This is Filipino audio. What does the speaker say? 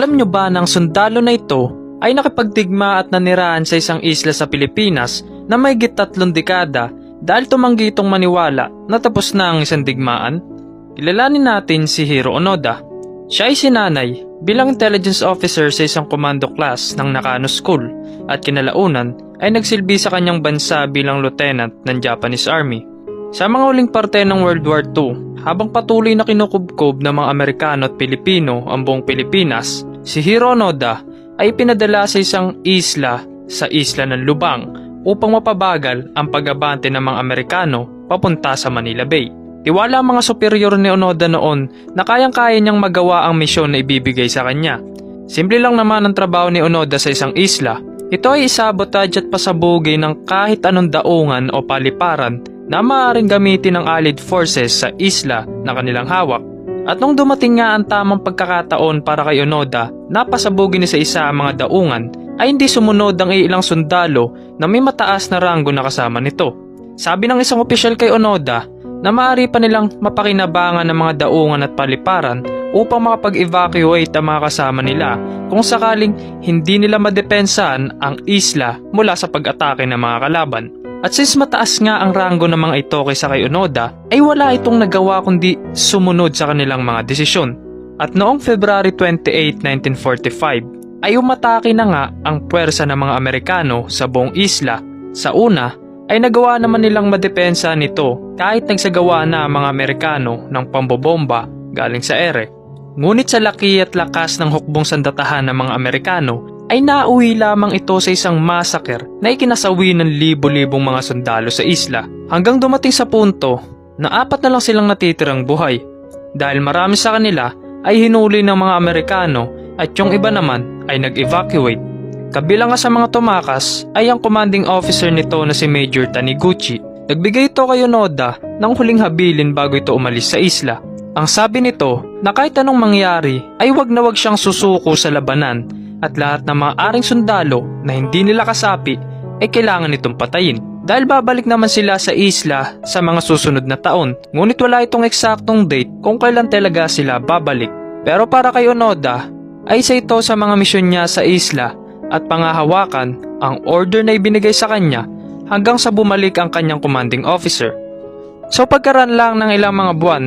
Alam nyo ba ang sundalo na ito ay nakipagdigma at nanirahan sa isang isla sa Pilipinas na may tatlong dekada dahil tumanggi itong maniwala na tapos na ang isang digmaan? Kilalanin natin si Hiro Onoda. Siya ay sinanay bilang intelligence officer sa isang commando class ng Nakano School at kinalaunan ay nagsilbi sa kanyang bansa bilang lieutenant ng Japanese Army. Sa mga huling parte ng World War II, habang patuloy na kinukubkob ng mga Amerikano at Pilipino ang buong Pilipinas, si Hiro Onoda ay pinadala sa isang isla sa isla ng Lubang upang mapabagal ang pag-abante ng mga Amerikano papunta sa Manila Bay. Tiwala ang mga superior ni Onoda noon na kayang-kaya niyang magawa ang misyon na ibibigay sa kanya. Simple lang naman ang trabaho ni Onoda sa isang isla. Ito ay isabotage at pasabugi ng kahit anong daungan o paliparan na maaaring gamitin ng Allied Forces sa isla na kanilang hawak. At nung dumating nga ang tamang pagkakataon para kay Onoda, napasabugi ni sa isa ang mga daungan ay hindi sumunod ang ilang sundalo na may mataas na ranggo na kasama nito. Sabi ng isang opisyal kay Onoda na maaari pa nilang mapakinabangan ng mga daungan at paliparan upang makapag-evacuate ang mga kasama nila kung sakaling hindi nila madepensahan ang isla mula sa pag-atake ng mga kalaban. At since mataas nga ang ranggo ng mga ito kaysa kay Onoda, ay wala itong nagawa kundi sumunod sa kanilang mga desisyon. At noong February 28, 1945, ay umatake na nga ang puwersa ng mga Amerikano sa buong isla. Sa una, ay nagawa naman nilang madepensa nito kahit nagsagawa na ang mga Amerikano ng pambobomba galing sa ere. Ngunit sa laki at lakas ng hukbong sandatahan ng mga Amerikano ay nauwi lamang ito sa isang massacre na ikinasawi ng libo-libong mga sundalo sa isla hanggang dumating sa punto na apat na lang silang natitirang buhay dahil marami sa kanila ay hinuli ng mga Amerikano at yung iba naman ay nag-evacuate. Kabilang nga sa mga tumakas ay ang commanding officer nito na si Major Taniguchi. Nagbigay ito kay Onoda ng huling habilin bago ito umalis sa isla. Ang sabi nito na kahit anong mangyari ay wag na wag siyang susuko sa labanan at lahat ng mga aring sundalo na hindi nila kasapi ay kailangan itong patayin. Dahil babalik naman sila sa isla sa mga susunod na taon, ngunit wala itong eksaktong date kung kailan talaga sila babalik. Pero para kay Onoda, ay isa ito sa mga misyon niya sa isla at pangahawakan ang order na ibinigay sa kanya hanggang sa bumalik ang kanyang commanding officer. So pagkaraan lang ng ilang mga buwan